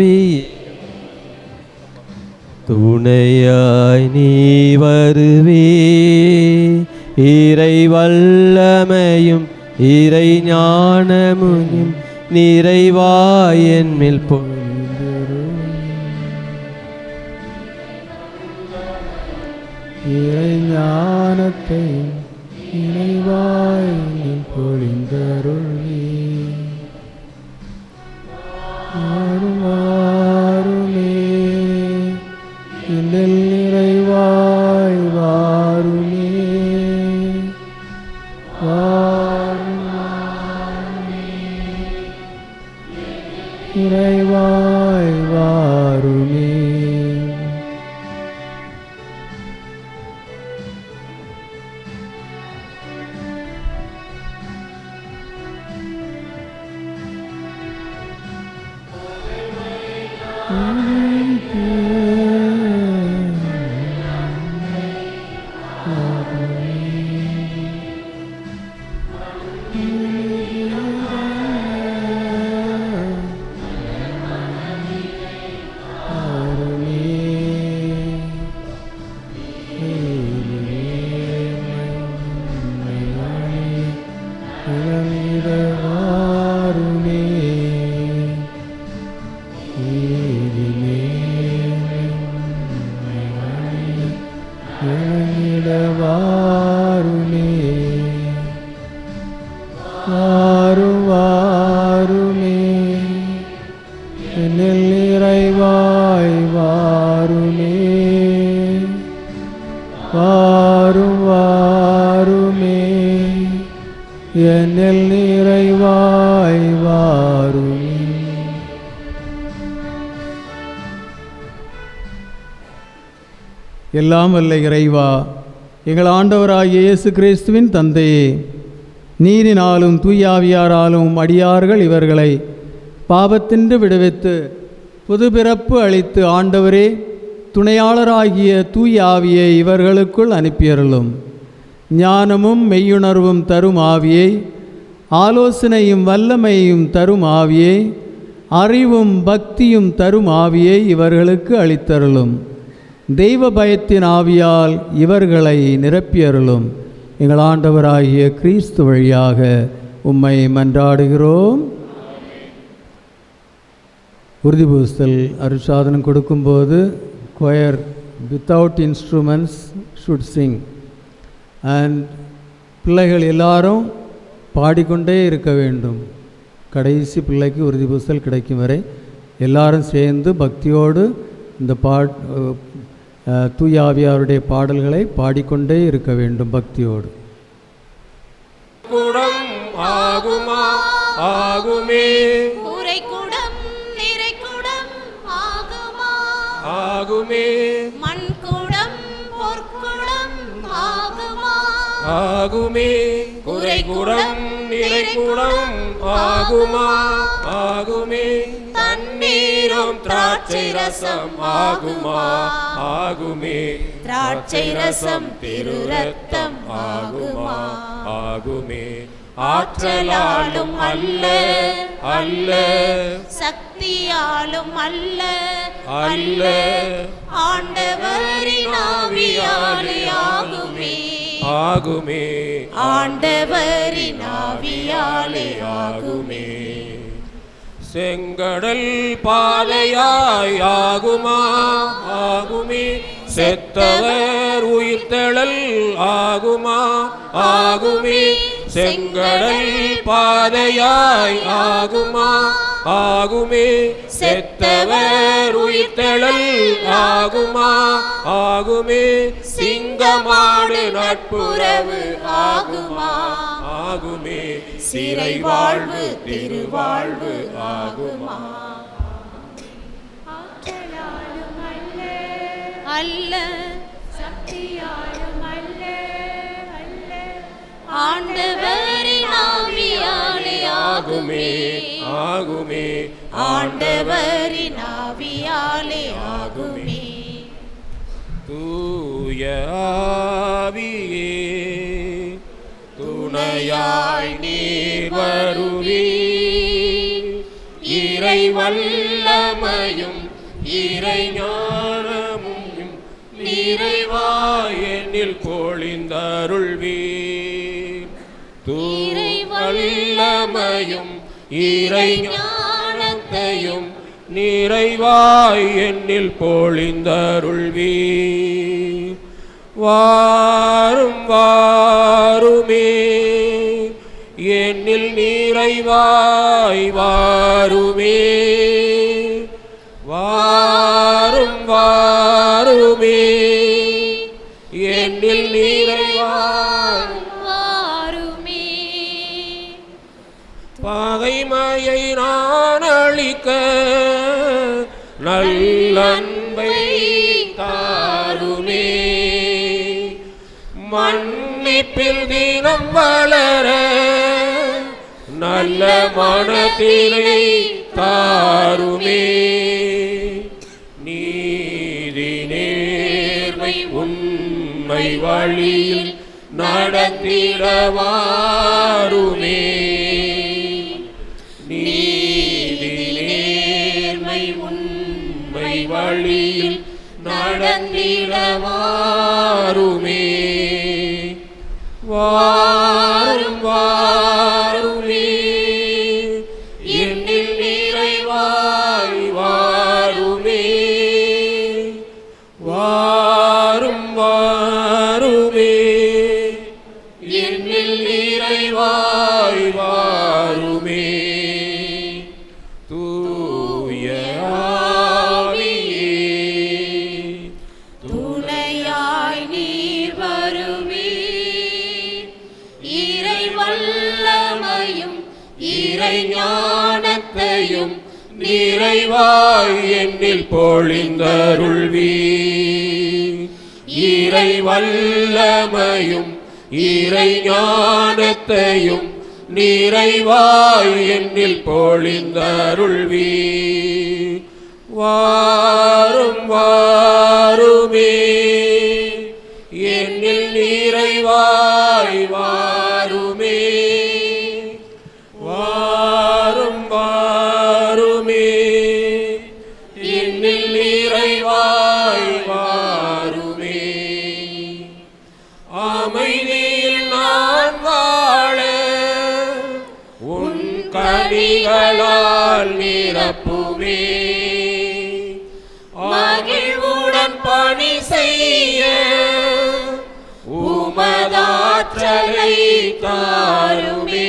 ஆவி துணையாய் நீ வருவே. இறை வல்லமையும் இறை ஞானமுயும் நிறைவாய் என்மேல் பொழிந்திரும் இறை ஞானத்தை நிறைவாய் பொழிந்தருள் வாருமே வாரும் வாருமே. என்னில் நிறைவாய் வாருமே. வாரும் வாருமே. என்னில் நிறைவாய் வாருமே. எல்லாம் வல்ல இறைவா எங்கள் ஆண்டவராகிய இயேசு கிறிஸ்துவின் தந்தையே நீரினாலும் தூயாவியாராலும் அடியார்கள் இவர்களை பாவத்தின்று விடுவித்து புது பிறப்பு அளித்து ஆண்டவரே துணையாளராகிய தூய் ஆவியை இவர்களுக்குள் அனுப்பியருளும். ஞானமும் மெய்யுணர்வும் தரும் ஆவியை ஆலோசனையும் வல்லமையும் தரும் ஆவியை அறிவும் பக்தியும் தரும் ஆவியை இவர்களுக்கு அளித்தருளும். தெய்வ பயத்தின் ஆவியால் இவர்களை நிரப்பியருளும் எங்கள் ஆண்டவராகிய கிறிஸ்து வழியாக உம்மை மன்றாடுகிறோம். உறுதி பூசல் அருசாதனம் கொடுக்கும்போது choir without instruments should sing and பிள்ளைகள் எல்லாரும் பாடிக்கொண்டே இருக்க வேண்டும். கடைசி பிள்ளைக்கு உறுதி பூசல் கிடைக்கும் வரை எல்லாரும் சேர்ந்து பக்தியோடு இந்த பாட் அஹ், தூய ஆவியாருடைய பாடல்களை பாடிக்கொண்டே இருக்க வேண்டும் பக்தியோடு. குடம் ஆகுமா? ஆகுமே. உரைக்குடம் நிறைக்குடம் ஆகுமா? ஆகுமே. மண்குடம் பொற்குடம் ஆகுமா? ஆகுமே. குறைகுடம் நிறைகுடம் ஆகுமா? ஆகுமே. தண்ணீரும் திராட்சை ரசம் ஆகுமா? ஆகுமே. திராட்சை ரசம் திருரத்தம் ஆகுமா? ஆகுமே. ஆற்றலாலும் அல்ல அல்ல. சக்தியாலும் அல்ல. அல்ல. ஆண்டவரின் ஆவியாலே ஆகுமே. ஆகுமே. ஆண்டவரின் ஆவியாலே ஆகுமே. செங்கடல் பாதையாய் ஆகுமா? ஆகுமே. செத்தவர் உயிர்த்தெழல் ஆகுமா? ஆகுமே. செங்கடல் பாதையாய் ஆகுமா? ஆகுமே. செத்தவர் உயிர்த்தெழல் ஆகுமா? ஆகுமே. சிங்கமாடு நட்புறவு ஆகுமா? ஆகுமே. சிறை வாழ்வு திருவாழ்வு ஆகுமா? அல்ல. சக்தியாலும் அல்ல அல்ல. ஆண்டவரின் ஆவியாலே ஆகுமே ஆகுமே. ஆண்டவரின் ஆவியாலே ஆகுமே. தூய ஆவியே துணையாய் நீர் வருவீர். இறை வல்லமையும் இறை ஞானமும் நிறைவாயனில் கோழிந்தருள்வீ ஞானத்தையும் இறை ஞானத்தையும் நிறைவாய் என்னில் பொழிந்தருள்வீர் வாரும் வாருமே என்னில் நிறைவாய் வாருமே. வாரும் வாருமே. நான் நல்லன்பை தாருமே. மன்னிப்பில் தினம் வளர நல்ல மனத்தினை தாருமே. நீதி நேர்மை உண்மை வழியில் நடத்திடவாருமே. நடந்திடவாருமே வா நிறைவாய் வாருமே. வாரும் வாருமே. என்னில் நிறைவாய் வாருமே. அமைதியில் நான் வாழ உன் கனிகளால் நிரப்புமே. மகிழ்வுடன் பணி செய்ய உமதாற்றலை தாருமே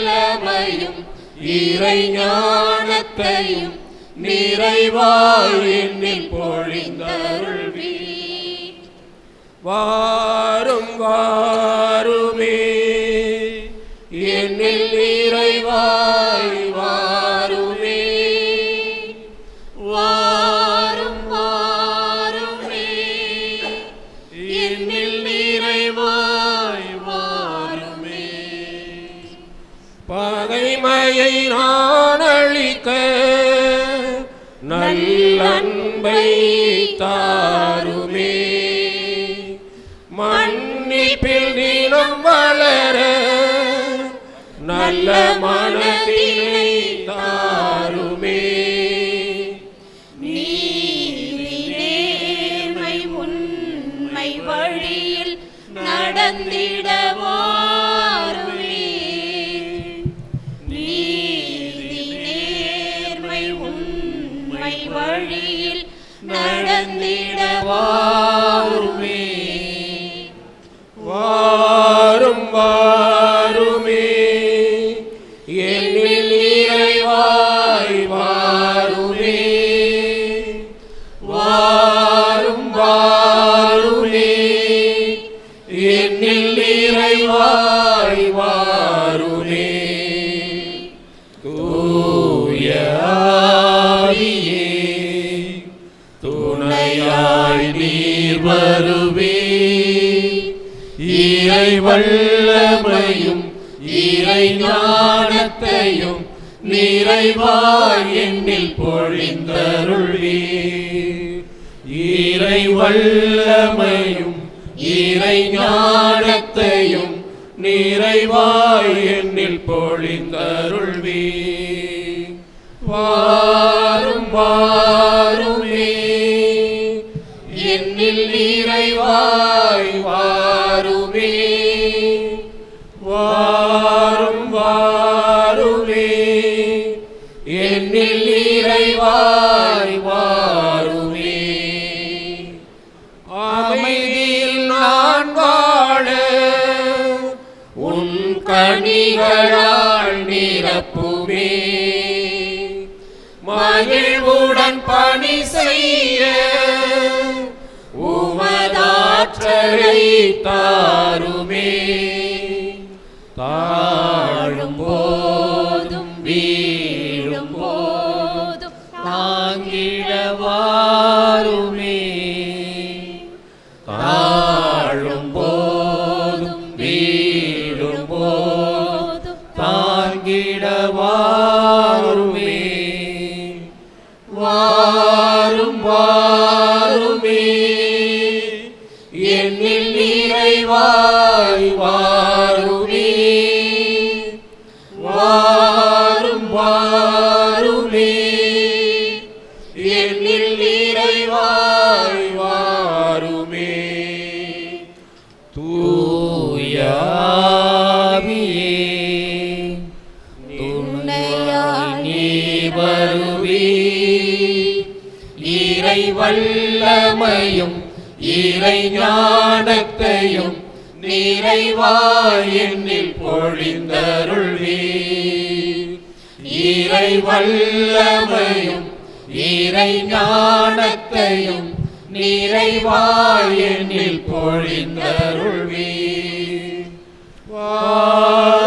வல்லமையும் இறை ஞானத்தையும் நிறைவாய் என்னில் பொழிந்தருள்வி வாரும் வாருமே. நல்ல மனதினை தாருமே. நீதி நேர்மை உண்மை வழியில் நடந்திடவோ அருவி இறை வல்லமையும் இறை ஞானத்தையும் நிறைவாய் எண்ணில் பொழிந்தருள்வி. இறை வல்லமையும் இறை ஞானத்தையும் நிறைவாய் எண்ணில் பொழிந்தருள்வி. கனிகளால் நிரப்புமே. மகிழ்வுடன் பணி செய்ய உமதாற்றலை தாருமே. தாழும் போதும் வீ அருளே என்னில் நிறைவாய் வாருமே. தூயாவியே துணையாய் நீ வருவே இறை வல்லமையும் இறை ஞானத்தையும் நிறைவாய் என்னில் பொழி வல்லமையும் நீரை ஞானத்தையும் நிறைவாயில் பொழிந்தருள்வீ வா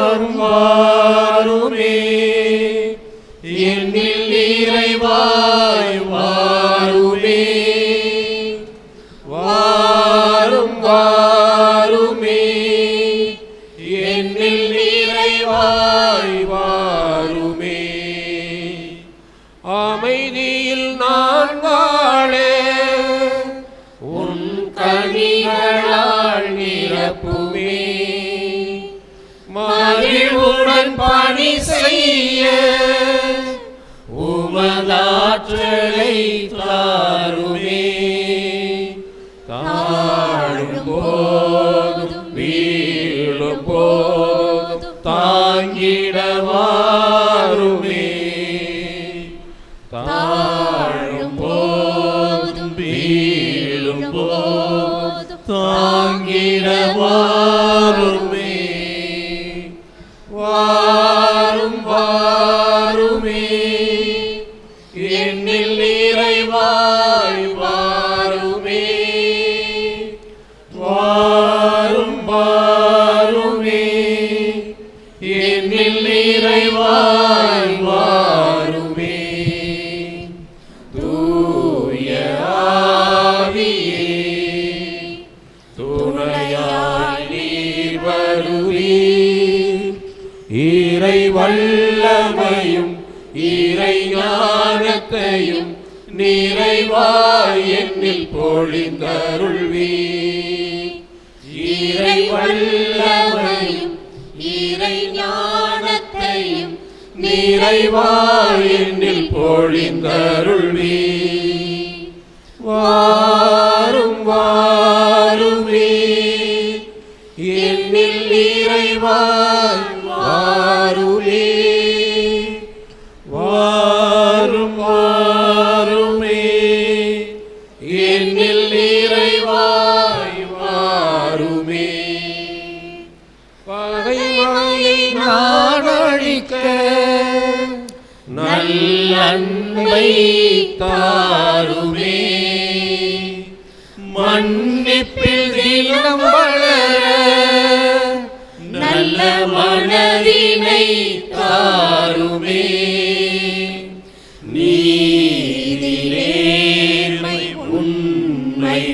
Amen. இறைவா என்னில் பொழிந்தருள்வி. வா கிருபை தாருமே மன்னிப்பில் தினம் வளர நல்ல மனதினை தாருமே. நீதி நேர்மை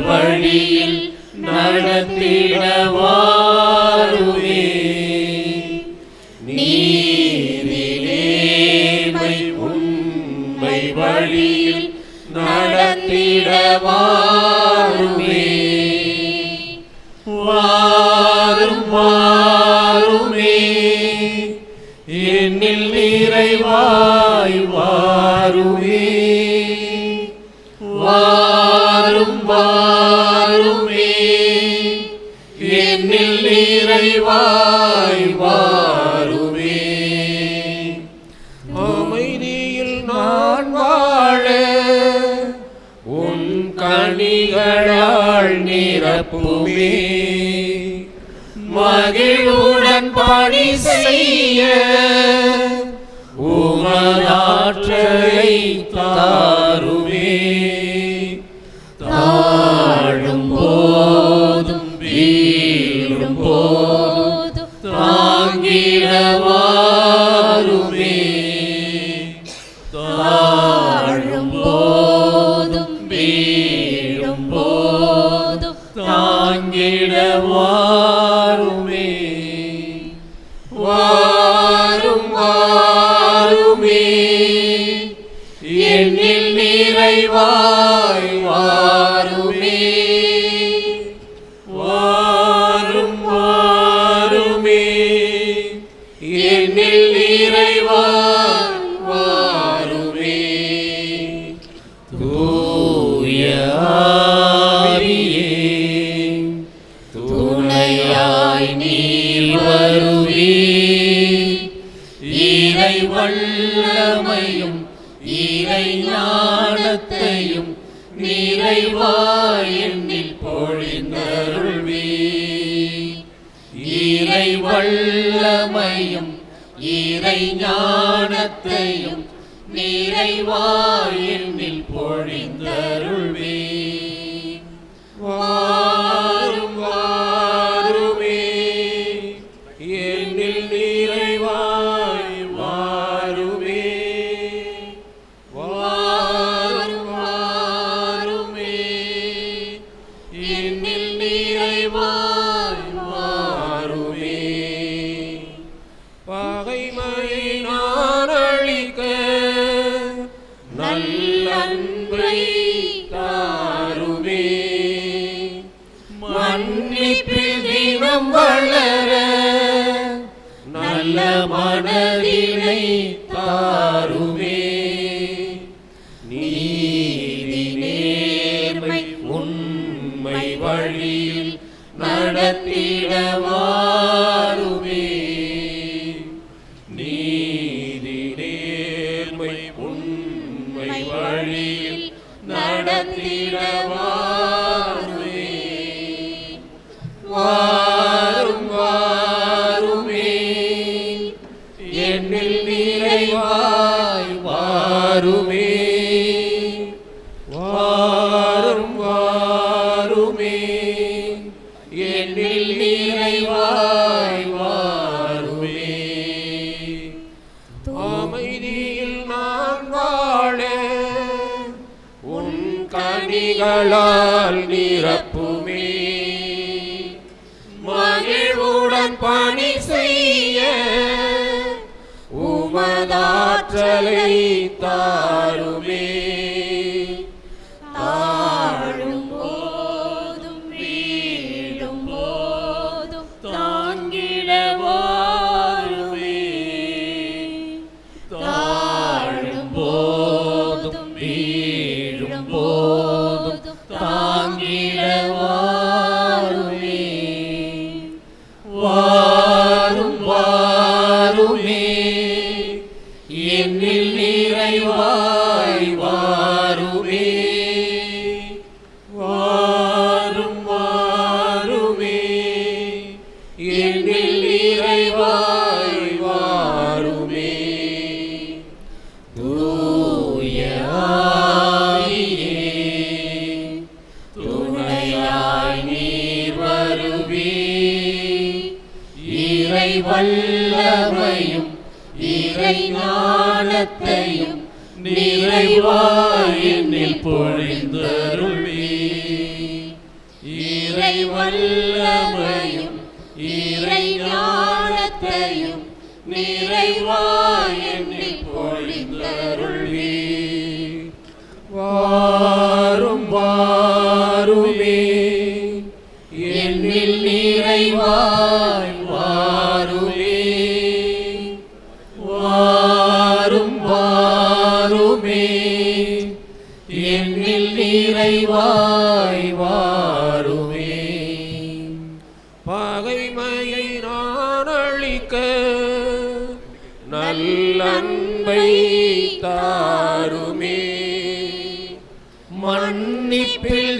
வழியில் நடத்திடவா மகிழ்வுடன் பணி செய்ய. எனில் இறைவா நிறைவாயில் பொழிந்தருள்வி இறைவல்லமை.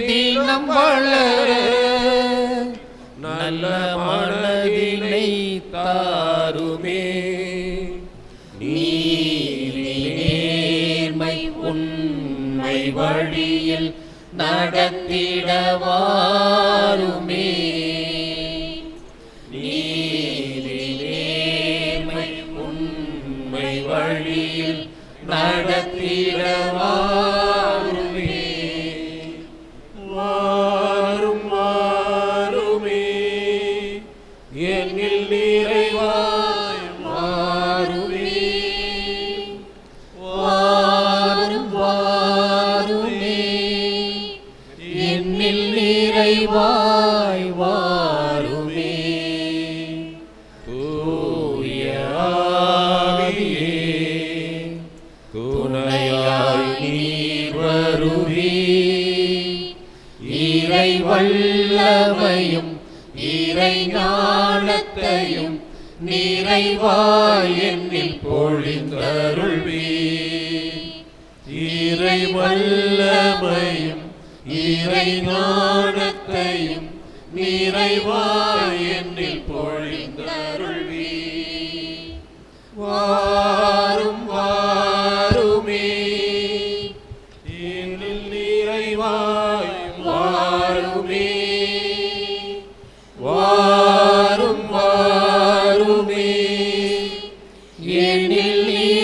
தினம் வளர நல்ல மனதினை தாருமே. நீர்மை உண்மை வழியில் நடத்திடவாருமே.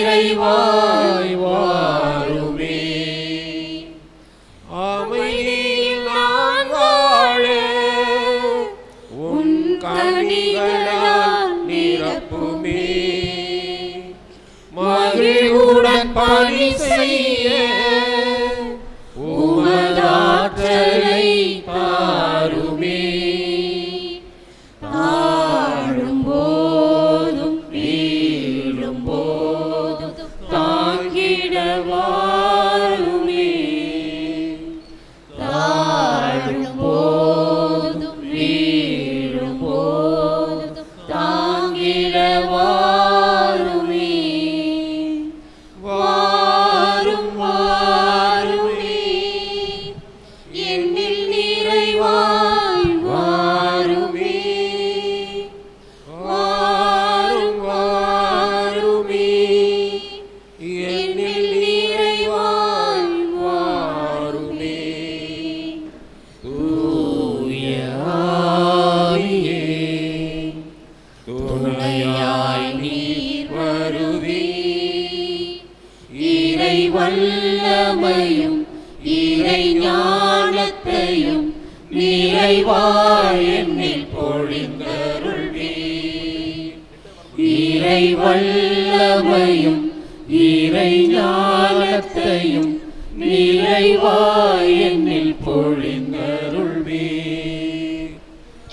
இறைவா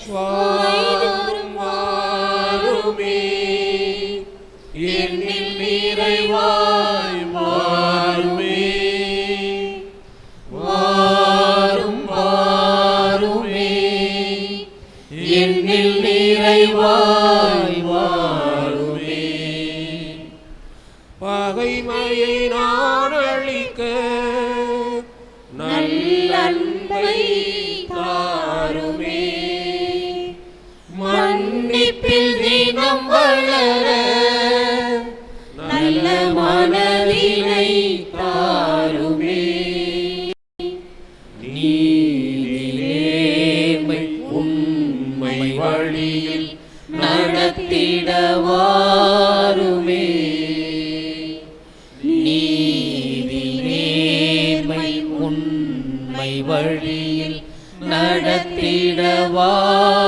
வாரும் வாருமே. என்னில் நிறைவாய் மாறுமே வாரும் வாருமே. என்னில் நிறைவாய் wow.